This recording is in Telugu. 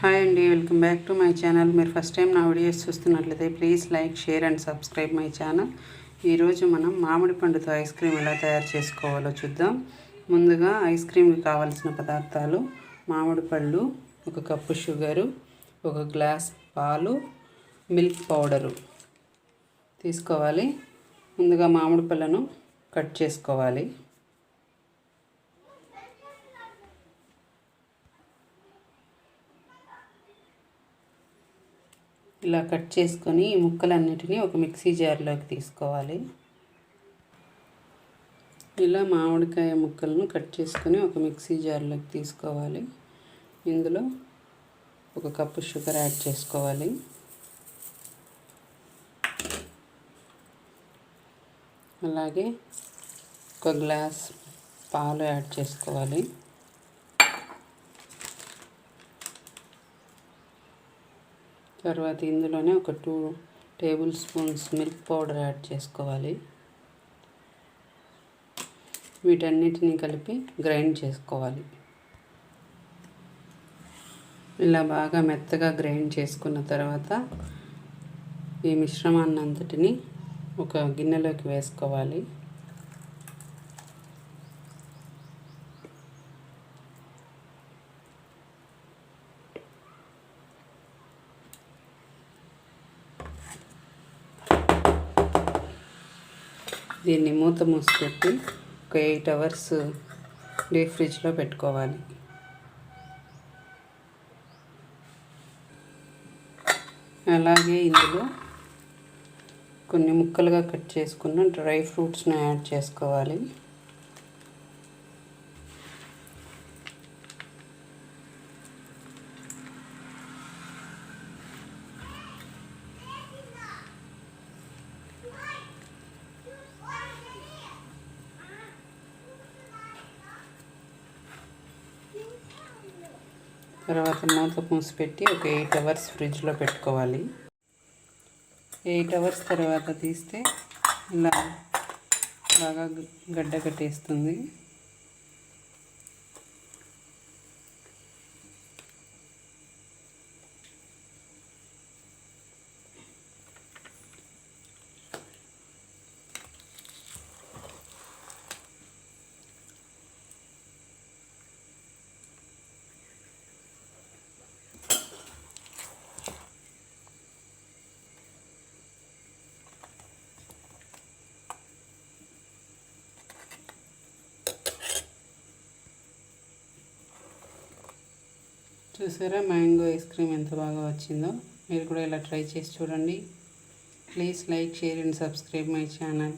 హాయ్ అండి welcome back to my channel మీరు ఫస్ట్ టైం నా వీడియోస్ చూస్తున్నట్లయితే please like share and subscribe my channel ఈరోజు మనం మామిడి పండుతో ఐస్ క్రీమ్ ఎలా తయారు చేసుకోవాలో చూద్దాం. ముందుగా ఐస్ క్రీమ్కి కావాల్సిన పదార్థాలు మామిడి పళ్ళు ఒక కప్పు షుగరు ఒక గ్లాస్ పాలు మిల్క్ పౌడరు తీసుకోవాలి. ముందుగా మామిడి పళ్ళను కట్ చేసుకోవాలి. ఇలా కట్ చేసుకొని ఈ ముక్కలన్నిటినీ ఒక మిక్సీ జార్లోకి తీసుకోవాలి. ఇలా మామిడికాయ ముక్కలను కట్ చేసుకొని ఒక మిక్సీ జార్లోకి తీసుకోవాలి. ఇందులో ఒక కప్పు షుగర్ యాడ్ చేసుకోవాలి. అలాగే ఒక గ్లాస్ పాలు యాడ్ చేసుకోవాలి. తర్వాత ఇందులోనే ఒక two table spoons milk powder add చేసుకోవాలి. వీటన్నిటిని కలిపి గ్రైండ్ చేసుకోవాలి. ఇలా బాగా మెత్తగా గ్రైండ్ చేసుకున్న తర్వాత ఈ మిశ్రమాన్ని అంతటిని ఒక గిన్నెలోకి వేసుకోవాలి. దీన్ని మూత మూసి పెట్టి ఒక ఎయిట్ అవర్స్ డీప్ ఫ్రిడ్జ్లో పెట్టుకోవాలి. అలాగే ఇందులో కొన్ని ముక్కలుగా కట్ చేసుకున్న డ్రై ఫ్రూట్స్ని యాడ్ చేసుకోవాలి. తర్వాత మూత మూసి పెట్టి ఒక ఎయిట్ అవర్స్ ఫ్రిడ్జ్లో పెట్టుకోవాలి. ఎయిట్ అవర్స్ తర్వాత తీస్తే ఇలా బాగా గడ్డ కట్టేస్తుంది. చూసారా? మ్యాంగో ఐస్ క్రీమ్ ఎంత బాగా వచ్చిందో? మీరు కూడా ఇలా ట్రై చేసి చూడండి. Please like share and subscribe my channel.